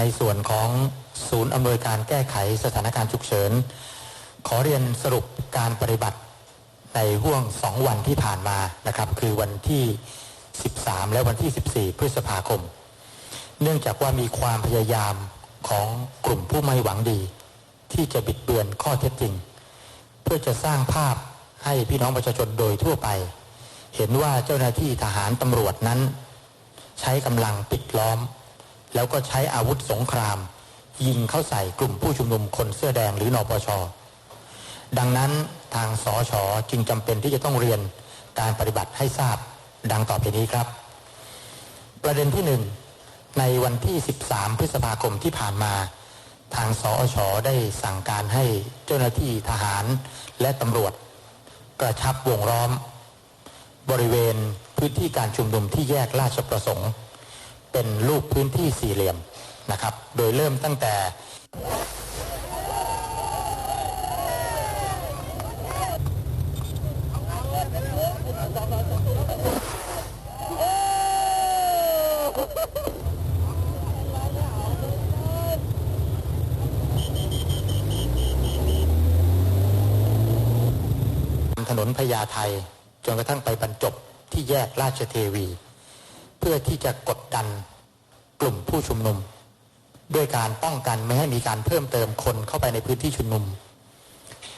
ในส่วนของศูนย์อำนวยการแก้ไขสถานการณ์ฉุกเฉิน ขอเรียนสรุปการปฏิบัติในห่วง 2 วันที่ผ่านมานะครับ คือวันที่ 13 และวันที่ 14 พฤษภาคม เนื่องจากว่ามีความพยายามของกลุ่มผู้ไม่หวังดี ที่จะบิดเบือนข้อเท็จจริง เพื่อจะสร้างภาพให้พี่น้องประชาชนโดยทั่วไป เห็นว่าเจ้าหน้าที่ทหารตำรวจนั้น ใช้กำลังปิดล้อม แล้วก็ใช้อาวุธสงคราม ยิงเข้าใส่กลุ่มผู้ชุมนุมคนเสื้อแดงหรือนอปช ดังนั้นทางสอชอจึงจำเป็นที่จะต้องเรียนการปฏิบัติให้ทราบดังต่อไปนี้ครับ ประเด็นที่หนึ่งในวันที่ 13 พฤษภาคมที่ผ่านมา ทางสอชอได้สั่งการให้เจ้าหน้าที่ทหารและตำรวจ กระชับวงล้อม บริเวณพื้นที่การชุมนุมที่แยกราชประสงค์ เป็นรูปพื้นที่สี่เหลี่ยมนะครับ โดยเริ่มตั้งแต่ถนนพญาไทจนกระทั่งไปบรรจบที่แยกราชเทวี เพื่อที่จะกดดันกลุ่มผู้ชุมนุม ด้วยการป้องกันไม่ให้มีการเพิ่มเติมคนเข้าไปในพื้นที่ชุมนุม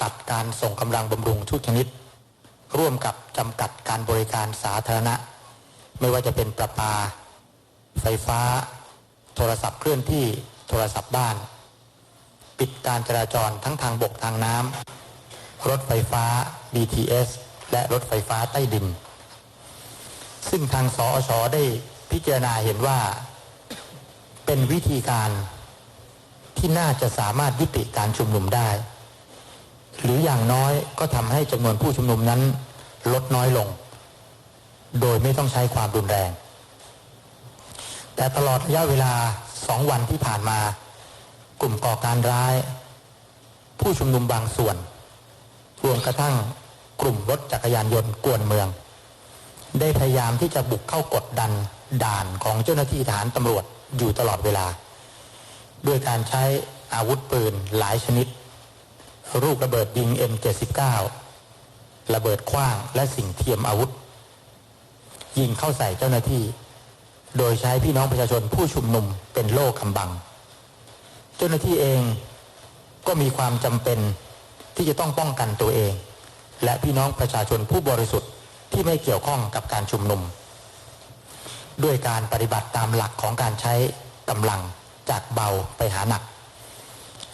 ตัดการส่งกำลังบำรุงทุกชนิด ร่วมกับจำกัดการบริการสาธารณะ ไม่ว่าจะเป็นประปา ไฟฟ้า โทรศัพท์เคลื่อนที่โทรศัพท์บ้าน ปิดการจราจรทั้งทางบกทางน้ำรถไฟฟ้า BTS และรถไฟฟ้าใต้ดิน ซึ่งทางสอชได้พิจารณาเห็นว่า เป็นวิธีการที่น่าจะสามารถยุติการชุมนุมได้ หรืออย่างน้อยก็ทำให้จำนวนผู้ชุมนุมนั้นลดน้อยลง โดยไม่ต้องใช้ความรุนแรง แต่ตลอดระยะเวลาสองวันที่ผ่านมา กลุ่มก่อการร้าย ผู้ชุมนุมบางส่วน รวมกระทั่งกลุ่มรถจักรยานยนต์กวนเมือง ได้พยายามที่จะบุกเข้ากดดันด่านของเจ้าหน้าที่ทหารตำรวจอยู่ตลอดเวลา ด้วยการใช้อาวุธปืนหลายชนิด รูประเบิดยิง M79 ระเบิดขว้างและสิ่งเทียมอาวุธ ยิงเข้าใส่เจ้าหน้าที่ โดยใช้พี่น้องประชาชนผู้ชุมนุมเป็นโล่คำบัง เจ้าหน้าที่เองก็มีความจำเป็นที่จะต้องป้องกันตัวเอง และพี่น้องประชาชนผู้บริสุทธิ์ ที่ไม่เกี่ยวข้องกับการชุมนุม ด้วยการปฏิบัติตามหลักของการใช้กำลังจากเบาไปหาหนัก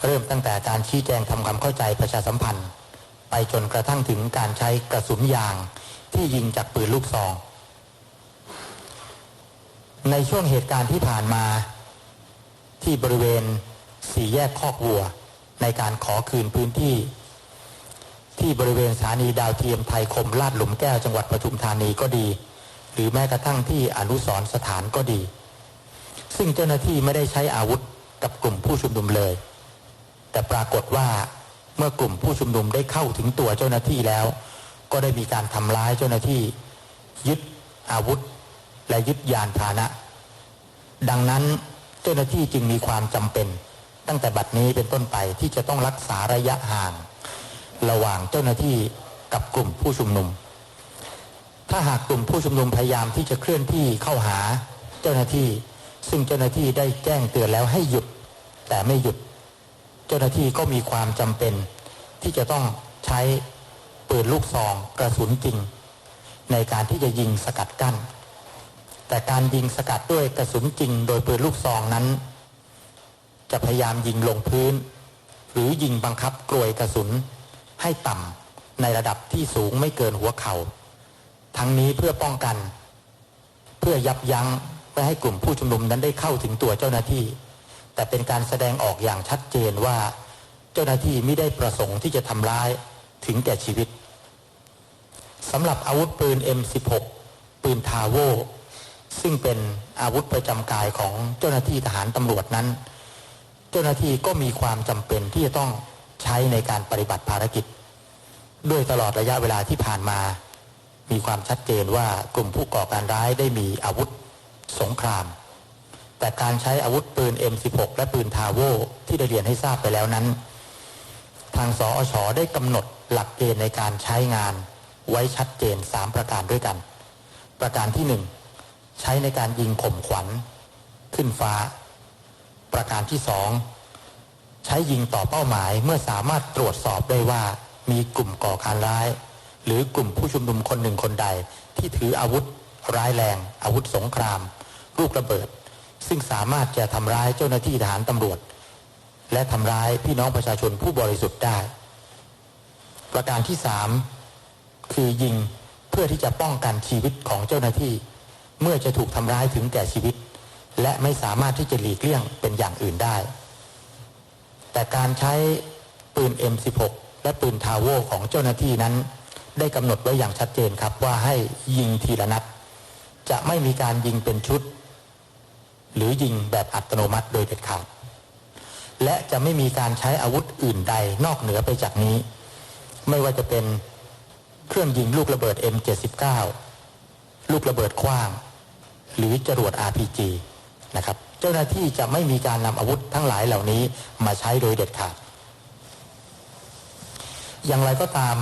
เริ่มตั้งแต่การชี้แจงทำความเข้าใจประชาสัมพันธ์ ไปจนกระทั่งถึงการใช้กระสุนยางที่ยิงจากปืนลูกซอง ในช่วงเหตุการณ์ที่ผ่านมาที่บริเวณสี่แยกคอกวัว ในการขอคืนพื้นที่ ที่บริเวณสถานีดาวเทียมไทยคมลาดหลุมแก้วจังหวัดปทุมธานีก็ดี หรือแม้กระทั่งที่อนุสรสถานก็ดี ซึ่งเจ้าหน้าที่ไม่ได้ใช้อาวุธกับกลุ่มผู้ชุมนุมเลย แต่ปรากฏว่าเมื่อกลุ่มผู้ชุมนุมได้เข้าถึงตัวเจ้าหน้าที่แล้ว ก็ได้มีการทำร้ายเจ้าหน้าที่ ยึดอาวุธ และยึดยานพาหนะ ดังนั้นเจ้าหน้าที่จึงมีความจำเป็น ตั้งแต่บัดนี้เป็นต้นไปที่จะต้องรักษาระยะห่าง ระหว่างเจ้าหน้าที่กับกลุ่มผู้ชุมนุม ถ้าหากกลุ่มผู้ชุมนุมพยายามที่จะเคลื่อนที่เข้าหาเจ้าหน้าที่ ซึ่งเจ้าหน้าที่ได้แจ้งเตือนแล้วให้หยุด แต่ไม่หยุด เจ้าหน้าที่ก็มีความจำเป็น ที่จะต้องใช้ปืนลูกซองกระสุนจริง ในการที่จะยิงสกัดกั้น แต่การยิงสกัดด้วยกระสุนจริง โดยปืนลูกซองนั้น จะพยายามยิงลงพื้น หรือยิงบังคับกลวยกระสุน ให้ต่ำในระดับที่สูงไม่เกินหัวเขา่า ทั้งนี้เพื่อป้องกัน เพื่อยับยั้งไม่ให้กลุ่มผู้ชุมนุมนั้นได้เข้าถึงตัวเจ้าหน้าที่ แต่เป็นการแสดงออกอย่างชัดเจนว่า เจ้าหน้าที่ไม่ได้ประสงค์ที่จะทำร้ายถึงแก่ชีวิตสำหรับอาวุธปืน M16 ปืนทาโวซึ่งเป็นอาวุธประจำกายของเจ้าหน้าที่ทหารตำรวจนั้น เจ้าหน้าที่ก็มีความจำเป็นที่จะต้อง ใช้ในการปฏิบัติภารกิจ ด้วยตลอดระยะเวลาที่ผ่านมา มีความชัดเจนว่ากลุ่มผู้ก่อการร้ายได้มีอาวุธสงคราม แต่การใช้อาวุธปืน M16 และปืนทาโวที่ได้เรียนให้ทราบไปแล้วนั้น ทางสอชอได้กำหนดหลักเกณฑ์ในการใช้งาน ไว้ชัดเจน 3 ประการด้วยกัน ประการที่ 1 ใช้ในการยิงข่มขวัญ ขึ้นฟ้า ประการที่ 2 ช้ยิงต่อเป้าหมายเมื่อสามารถตรวจสอบได้ว่ามีกลุ่มก่อการร้าย หรือกลุ่มผู้ชุมนุมคนหนึ่งคนใด ที่ถืออาวุธ ร้ายแรง อาวุธสงคราม ลูกระเบิด ซึ่งสามารถจะทำร้ายเจ้าหน้าที่ทหารตำรวจ และทำร้ายพี่น้องประชาชนผู้บริสุทธิ์ได้ ประการที่สามคือยิงเพื่อที่จะป้องกันชีวิตของเจ้าหน้าที่ เมื่อจะถูกทำร้ายถึงแก่ชีวิต และไม่สามารถที่จะหลีกเลี่ยงเป็นอย่างอื่นได้ แต่การใช้ปืน M16 และปืนทาโวของเจ้าหน้าที่นั้น ได้กำหนดไว้อย่างชัดเจนครับว่าให้ยิงทีละนัด จะไม่มีการยิงเป็นชุด หรือยิงแบบอัตโนมัติโดยเด็ดขาดและจะไม่มีการใช้อาวุธอื่นใดนอกเหนือไปจากนี้ ไม่ว่าจะเป็นเครื่องยิงลูกระเบิด M79 ลูกระเบิดขว้าง หรือจรวด RPG นะครับ เจ้าหน้าที่จะไม่มีการนำอาวุธทั้งหลายเหล่านี้มาใช้โดยเด็ดขาด อย่างไรก็ตาม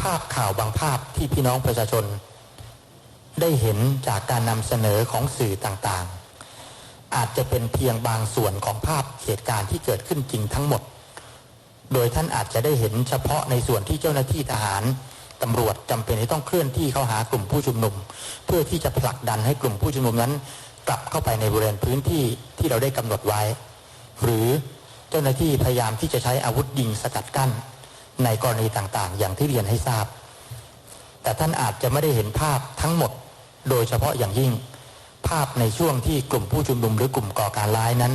ภาพข่าวบางภาพที่พี่น้องประชาชน ได้เห็นจากการนำเสนอของสื่อต่างๆ อาจจะเป็นเพียงบางส่วนของภาพเหตุการณ์ที่เกิดขึ้นจริงทั้งหมด โดยท่านอาจจะได้เห็นเฉพาะในส่วนที่เจ้าหน้าที่ทหารตำรวจจำเป็นที่ต้องเคลื่อนที่เข้าหากลุ่มผู้ชุมนุม เพื่อที่จะผลักดันให้กลุ่มผู้ชุมนุมนั้น กลับเข้าไปในบริเวณพื้นที่ที่เราได้กำหนดไว้ หรือเจ้าหน้าที่พยายามที่จะใช้อาวุธยิงสกัดกั้น ในกรณีต่างๆ อย่างที่เรียนให้ทราบ แต่ท่านอาจจะไม่ได้เห็นภาพทั้งหมด โดยเฉพาะอย่างยิ่ง ภาพในช่วงที่กลุ่มผู้ชุมนุมหรือกลุ่มก่อการร้ายนั้น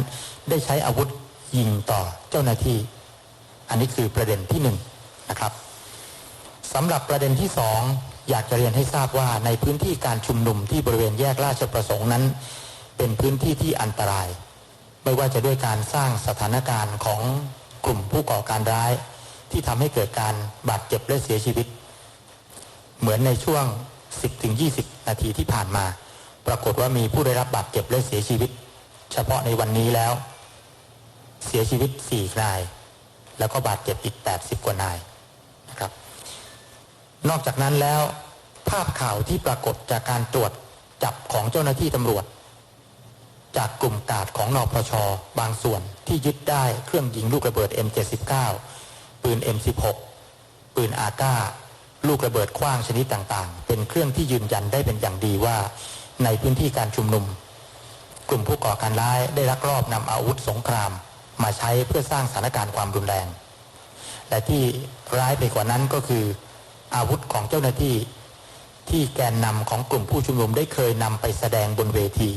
ได้ใช้อาวุธยิงต่อเจ้าหน้าที่ อันนี้คือประเด็นที่หนึ่งนะครับสำหรับประเด็นที่สอง อยากจะเรียนให้ทราบว่าในพื้นที่การชุมนุมที่บริเวณแยกราชประสงค์นั้น เป็นพื้นที่ที่อันตราย ไม่ว่าจะด้วยการสร้างสถานการณ์ของกลุ่มผู้ก่อการร้าย ที่ทำให้เกิดการบาดเจ็บและเสียชีวิต เหมือนในช่วง 10-20 นาทีที่ผ่านมา ปรากฏว่ามีผู้ได้รับบาดเจ็บและเสียชีวิต เฉพาะในวันนี้แล้ว เสียชีวิต4นาย แล้วก็บาดเจ็บอีก 80 กว่านาย นอกจากนั้นแล้ว ภาพข่าวที่ปรากฏจากการตรวจจับของเจ้าหน้าที่ตำรวจ จากกลุ่มกาดของนอปชบางส่วนที่ยึดได้เครื่องยิงลูกระเบิด M79 ปืน M16 ปืนอาก้าลูกระเบิดขว้างชนิดต่างๆ เป็นเครื่องที่ยืนยันได้เป็นอย่างดีว่า ในพื้นที่การชุมนุม กลุ่มผู้ก่อการร้ายได้ลักลอบนำอาวุธสงคราม มาใช้เพื่อสร้างสถานการณ์ความรุนแรง และที่ร้ายไปกว่านั้นก็คือ อาวุธของเจ้าหน้าที่ที่แกนนำของกลุ่มผู้ชุมนุมได้เคยนำไปแสดงบนเวที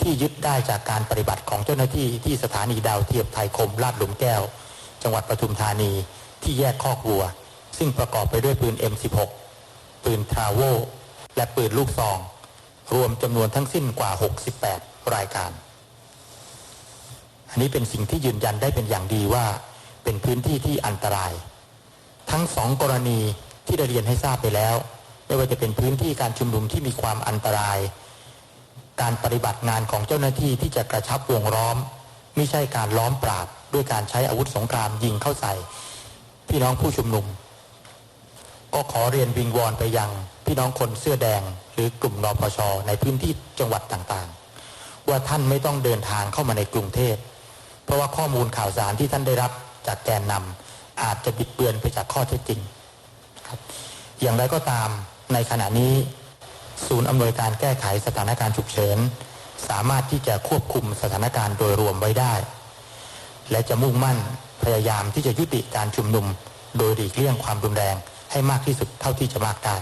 ที่ยึดได้จากการปฏิบัติของเจ้าหน้าที่ที่สถานีดาวเทียบไทยคมลาดหลุมแก้ว จังหวัดปทุมธานีที่แยกคอกวัว ซึ่งประกอบไปด้วยปืน M16 ปืนทราโวและปืนลูกซอง รวมจำนวนทั้งสิ้นกว่า 68 รายการ อันนี้เป็นสิ่งที่ยืนยันได้เป็นอย่างดีว่า เป็นพื้นที่ที่อันตราย ทั้งสองกรณี ที่ได้เรียนให้ทราบไปแล้ว ไม่ว่าจะเป็นพื้นที่การชุมนุมที่มีความอันตราย การปฏิบัติงานของเจ้าหน้าที่ที่จะกระชับวงล้อม ไม่ใช่การล้อมปราบด้วยการใช้อาวุธสงครามยิงเข้าใส่ พี่น้องผู้ชุมนุม ก็ขอเรียนวิงวอนไปยังพี่น้องคนเสื้อแดง หรือกลุ่มนปชในพื้นที่จังหวัดต่างๆ ว่าท่านไม่ต้องเดินทางเข้ามาในกรุงเทพเพราะว่าข้อมูลข่าวสารที่ท่านได้รับจากแกนนำอาจจะบิดเบือนไปจากข้อเท็จจริง อย่างไรก็ตามในขณะนี้ ศูนย์อำนวยการแก้ไขสถานการณ์ฉุกเฉิน สามารถที่จะควบคุมสถานการณ์โดยรวมไว้ได้ และจะมุ่งมั่นพยายามที่จะยุติการชุมนุม โดยหลีกเลี่ยงความรุนแรงให้มากที่สุดเท่าที่จะมากได้